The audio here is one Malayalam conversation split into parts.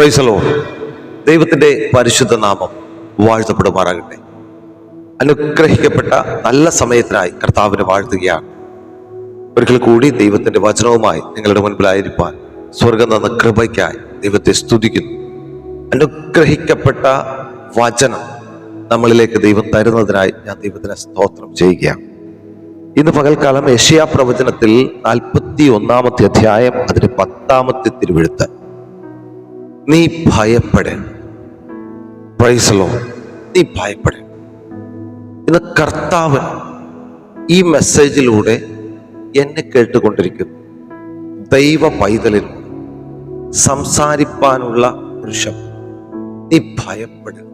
പ്രൈസലോ ദൈവത്തിന്റെ പരിശുദ്ധ നാമം വാഴ്ത്തപ്പെടുമാറാകട്ടെ. അനുഗ്രഹിക്കപ്പെട്ട നല്ല സമയത്തിനായി കർത്താവിനെ വാഴ്ത്തുകയാണ്. ഒരിക്കൽ കൂടി ദൈവത്തിന്റെ വചനവുമായി നിങ്ങളുടെ മുൻപിലായിരിക്കാൻ സ്വർഗം തന്ന കൃപയ്ക്കായി ദൈവത്തെ സ്തുതിക്കുന്നു. അനുഗ്രഹിക്കപ്പെട്ട വചനം നമ്മളിലേക്ക് ദൈവം തരുന്നതിനായി ഞാൻ ദൈവത്തിന് സ്തോത്രം ചെയ്യുകയാണ്. ഇന്ന് പകൽക്കാലം യഷ്യാ പ്രവചനത്തിൽ നാൽപ്പത്തി ഒന്നാമത്തെ അധ്യായം അതിന് പത്താമത്തെ തിരുവെഴുത്ത്. നീ ഭയപ്പെടേണ്ട പ്രൈസലോ നീ ഭയപ്പെടേണ്ട ഇന്ന് കർത്താവ് ഈ മെസ്സേജിലൂടെ എന്നെ കേട്ടുകൊണ്ടിരിക്കുന്നു. ദൈവ പൈതലിൽ സംസാരിപ്പാനുള്ള ശബ്ദം. നീ ഭയപ്പെടുക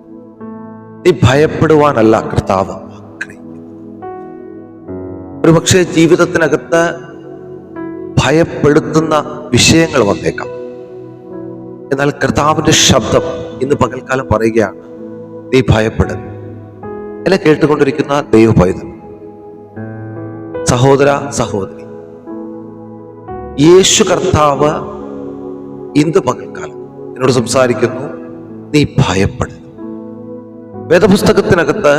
നീ ഭയപ്പെടുവാനല്ല കർത്താവ് ഒരുപക്ഷെ ജീവിതത്തിനകത്ത് ഭയപ്പെടുത്തുന്ന വിഷയങ്ങൾ വന്നേക്കാം. എന്നാൽ കർത്താവിന്റെ ശബ്ദം ഇന്ന് പകൽക്കാലം പറയുകയാണ് നീ ഭയപ്പെടുന്നു എന്നെ കേട്ടുകൊണ്ടിരിക്കുന്ന ദൈവ പൈതൽ സഹോദര സഹോദരി യേശു കർത്താവ് ഇന്ന് പകൽക്കാലം എന്നോട് സംസാരിക്കുന്നു നീ ഭയപ്പെടുന്നു വേദപുസ്തകത്തിനകത്ത്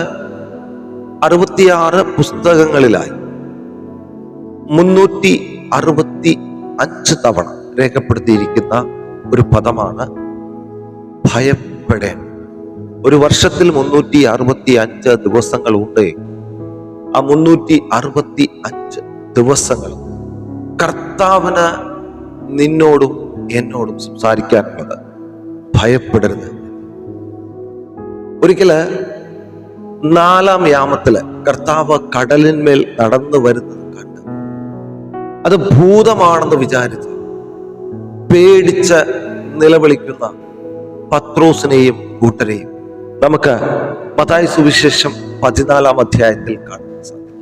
അറുപത്തിയാറ് പുസ്തകങ്ങളിലായി മുന്നൂറ്റി അറുപത്തി അഞ്ച് തവണ രേഖപ്പെടുത്തിയിരിക്കുന്ന ഒരു പദമാണ് ഭയപ്പെടേ ഒരു വർഷത്തിൽ മുന്നൂറ്റി അറുപത്തി അഞ്ച് ദിവസങ്ങൾ ഉണ്ട്. ആ മുന്നൂറ്റി അറുപത്തി അഞ്ച് ദിവസങ്ങൾ കർത്താവിന് നിന്നോടും എന്നോടും സംസാരിക്കാനുള്ളത്. ഭയപ്പെടരുത്. ഒരിക്കൽ നാലാം യാമത്തിൽ കർത്താവ് കടലിന്മേൽ നടന്നു വരുന്നത് കണ്ട്. അത് ഭൂതമാണെന്ന് വിചാരിച്ച് പേടിച്ച് നിലവിളിക്കുന്ന പത്രോസിനെയും കൂട്ടരെയും നമുക്ക് മതായി സുവിശേഷം പതിനാലാം അധ്യായത്തിൽ സാധിക്കും.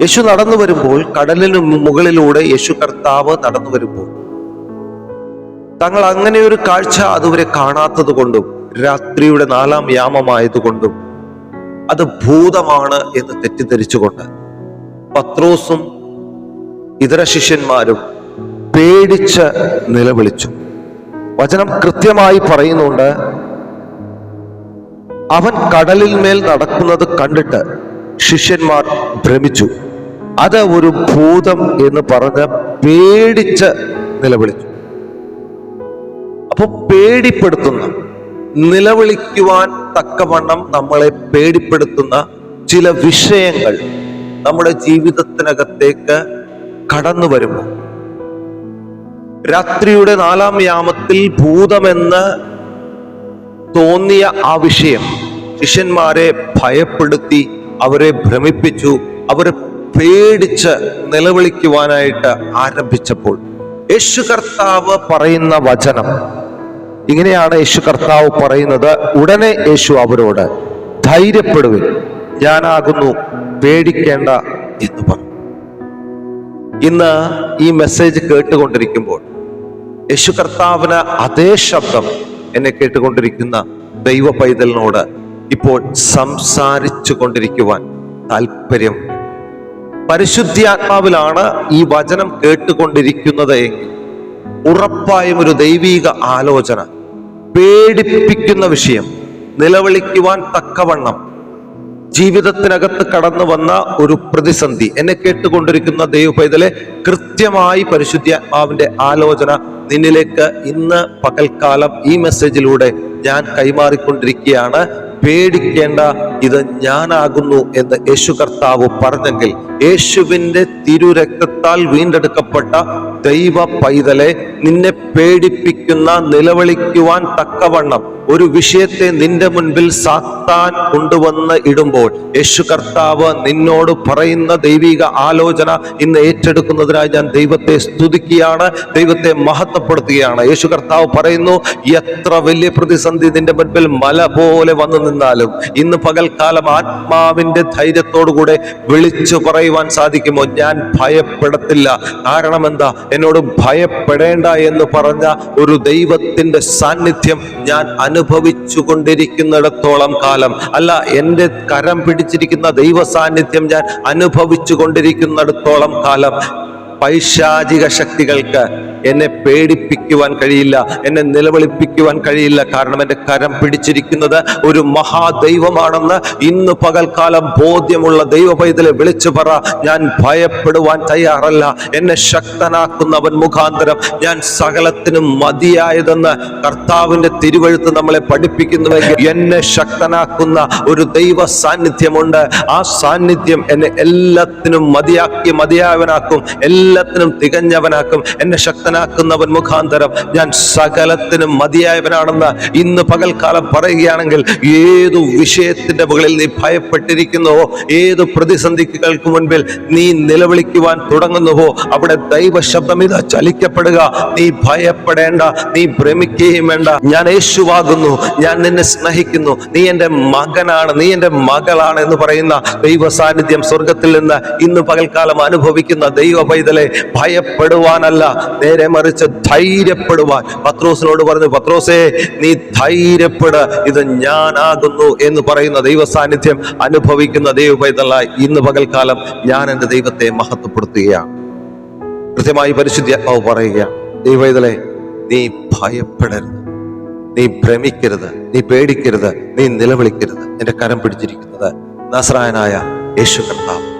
യേശു നടന്നു വരുമ്പോൾ കടലിന് മുകളിലൂടെ യേശു കർത്താവ് നടന്നു വരുമ്പോൾ തങ്ങൾ അങ്ങനെ ഒരു കാഴ്ച അതുവരെ കാണാത്തത് കൊണ്ടും രാത്രിയുടെ നാലാം യാമമായതുകൊണ്ടും അത് ഭൂതമാണ് എന്ന് തെറ്റിദ്ധരിച്ചുകൊണ്ട് പത്രോസും ഇതര ശിഷ്യന്മാരും പേടിച്ച് നിലവിളിച്ചു വചനം കൃത്യമായി പറയുന്നുണ്ട് അവൻ കടലിൽ മേൽ നടക്കുന്നത് കണ്ടിട്ട് ശിഷ്യന്മാർ ഭ്രമിച്ചു. അത് ഒരു ഭൂതം എന്ന് പറഞ്ഞ് പേടിച്ച് നിലവിളിച്ചു അപ്പോൾ പേടിപ്പെടുത്തുന്ന നിലവിളിക്കുവാൻ തക്കവണ്ണം നമ്മളെ പേടിപ്പെടുത്തുന്ന ചില വിഷയങ്ങൾ നമ്മുടെ ജീവിതത്തിനകത്തേക്ക് കടന്നു വരുമ്പോൾ രാത്രിയുടെ നാലാം യാമത്തിൽ ഭൂതമെന്ന് തോന്നിയ ആ വിഷയം ശിഷ്യന്മാരെ ഭയപ്പെടുത്തി അവരെ ഭ്രമിപ്പിച്ചു അവരെ പേടിച്ച് നിലവിളിക്കുവാനായിട്ട് ആരംഭിച്ചപ്പോൾ യേശു കർത്താവ് പറയുന്ന വചനം. ഇങ്ങനെയാണ് യേശു കർത്താവ് പറയുന്നത്. ഉടനെ യേശു അവരോട് ധൈര്യപ്പെടുവിൻ ഞാനാകുന്നു പേടിക്കേണ്ട എന്ന് പറഞ്ഞു. ഇന്ന് ഈ മെസ്സേജ് കേട്ടുകൊണ്ടിരിക്കുമ്പോൾ യേശു കർത്താവിന് അതേ ശബ്ദം എന്നെ കേട്ടുകൊണ്ടിരിക്കുന്ന ദൈവ പൈതലിനോട് ഇപ്പോൾ സംസാരിച്ചു കൊണ്ടിരിക്കുവാൻ താല്പര്യം പരിശുദ്ധാത്മാവിലാണ് ഈ വചനം കേട്ടുകൊണ്ടിരിക്കുന്നത് എങ്കിൽ ഉറപ്പായും ഒരു ദൈവീക ആലോചന പേടിപ്പിക്കുന്ന വിഷയം നിലവിളിക്കുവാൻ തക്കവണ്ണം ജീവിതത്തിനകത്ത് കടന്നു വന്ന ഒരു പ്രതിസന്ധി. എന്നെ കേട്ടുകൊണ്ടിരിക്കുന്ന ദൈവ പൈതലെ കൃത്യമായി പരിശുദ്ധാത്മാവിന്റെ ആലോചന നിന്നിലേക്ക് ഇന്ന് പകൽക്കാലം ഈ മെസ്സേജിലൂടെ ഞാൻ കൈമാറിക്കൊണ്ടിരിക്കുകയാണ്. പേടിക്കേണ്ട ഇത് ഞാനാകുന്നു എന്ന് യേശു കർത്താവ് പറഞ്ഞെങ്കിൽ യേശുവിന്റെ തിരുരക്തത്താൽ വീണ്ടെടുക്കപ്പെട്ട ദൈവ പൈതലെ നിന്നെ പേടിപ്പിക്കുന്ന നിലവിളിക്കുവാൻ തക്കവണ്ണം ഒരു വിഷയത്തെ നിന്റെ മുൻപിൽ സാത്താൻ കൊണ്ടുവന്ന് ഇടുമ്പോൾ യേശു കർത്താവ് നിന്നോട് പറയുന്ന ദൈവിക ആലോചന ഇന്ന് ഏറ്റെടുക്കുന്നതിനായി ഞാൻ ദൈവത്തെ സ്തുതിക്കുകയാണ് ദൈവത്തെ മഹത്വപ്പെടുത്തുകയാണ്. യേശു കർത്താവ് പറയുന്നു എത്ര വലിയ പ്രതിസന്ധി നിന്റെ മുൻപിൽ മല പോലെ വന്നു നിന്നാലും ഇന്ന് പകൽക്കാലം ആത്മാവിന്റെ ധൈര്യത്തോടുകൂടെ വിളിച്ചു പറയുവാൻ സാധിക്കുമോ? ഞാൻ ഭയപ്പെടത്തില്ല. കാരണം എന്താ? എന്നോട് ഭയപ്പെടേണ്ട എന്ന് പറഞ്ഞ ഒരു ദൈവത്തിന്റെ സാന്നിധ്യം ഞാൻ അനുഭവിച്ചു കൊണ്ടിരിക്കുന്നിടത്തോളം കാലം. അല്ല എന്റെ കരം പിടിച്ചിരിക്കുന്ന ദൈവ സാന്നിധ്യം ഞാൻ അനുഭവിച്ചു കൊണ്ടിരിക്കുന്നിടത്തോളം കാലം. പൈശാചിക ശക്തികൾക്ക് എന്നെ പേടിപ്പിക്കുവാൻ കഴിയില്ല എന്നെ നിലവിളിപ്പിക്കുവാൻ കഴിയില്ല. കാരണം എന്റെ കരം പിടിച്ചിരിക്കുന്നത് ഒരു മഹാദൈവമാണെന്ന് ഇന്ന് പകൽക്കാലം ബോധ്യമുള്ള ദൈവ പൈതലെ വിളിച്ചു പറ. ഞാൻ ഭയപ്പെടുവാൻ തയ്യാറല്ല. എന്നെ ശക്തനാക്കുന്നവൻ മുഖാന്തരം ഞാൻ സകലത്തിനും മതിയായതെന്ന് കർത്താവിന്റെ തിരുവഴുത്ത് നമ്മളെ പഠിപ്പിക്കുന്നുവെങ്കിൽ എന്നെ ശക്തനാക്കുന്ന ഒരു ദൈവ സാന്നിധ്യമുണ്ട്. ആ സാന്നിധ്യം എന്നെ എല്ലാത്തിനും മതിയാക്കി മതിയായവനാക്കും എല്ലാത്തിനും തികഞ്ഞവനാക്കും. എന്നെ ശക്തനാക്കുന്നവൻ മുഖാന്തരം. ഞാൻ സകലത്തിനും മതിയായവനാണെന്ന് ഇന്ന് പകൽക്കാലം പറയുകയാണെങ്കിൽ ഏതു വിഷയത്തിന്റെ മുകളിൽ നീ ഭയപ്പെട്ടിരിക്കുന്നുവോ ഏത് പ്രതിസന്ധികൾക്ക് മുൻപിൽ നീ നിലവിളിക്കുവാൻ തുടങ്ങുന്നുവോ അവിടെ ദൈവ ശബ്ദം ഇത് ചലിക്കപ്പെടുക. നീ ഭയപ്പെടേണ്ട നീ ഭ്രമിക്കുകയും വേണ്ട. ഞാൻ യേശുവാകുന്നു ഞാൻ നിന്നെ സ്നേഹിക്കുന്നു. നീ എന്റെ മകനാണ് നീ എന്റെ മകളാണ് എന്ന് പറയുന്ന ദൈവ സാന്നിധ്യം സ്വർഗത്തിൽ നിന്ന് ഇന്ന് പകൽക്കാലം അനുഭവിക്കുന്ന ദൈവ പൈതലെ ഭയപ്പെടുവാനല്ല നേരെ മറിച്ച് ധൈര്യപ്പെടുവാൻ. പത്രോസിനോട് പറഞ്ഞു പത്രോസേ നീ ധൈര്യപ്പെട. ഇത് ഞാനാകുന്നു എന്ന് പറയുന്ന ദൈവ സാന്നിധ്യം അനുഭവിക്കുന്ന ദൈവ പൈതല ഇന്ന് പകൽക്കാലം ഞാൻ എന്റെ ദൈവത്തെ മഹത്വപ്പെടുത്തുകയാണ്. കൃത്യമായി പരിശുദ്ധാത്മാവ് പറയുക ദൈവൈതലെ നീ ഭയപ്പെടരുത്. നീ ഭ്രമിക്കരുത്. നീ പേടിക്കരുത്. നീ നിലവിളിക്കരുത്. എന്റെ കരം പിടിച്ചിരിക്കുന്നത് നസ്രായനായ യേശു കർത്താവ്.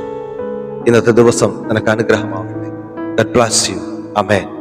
ഇന്നത്തെ ദിവസം നിനക്ക് അനുഗ്രഹമാവട്ടെ. God bless you Amen.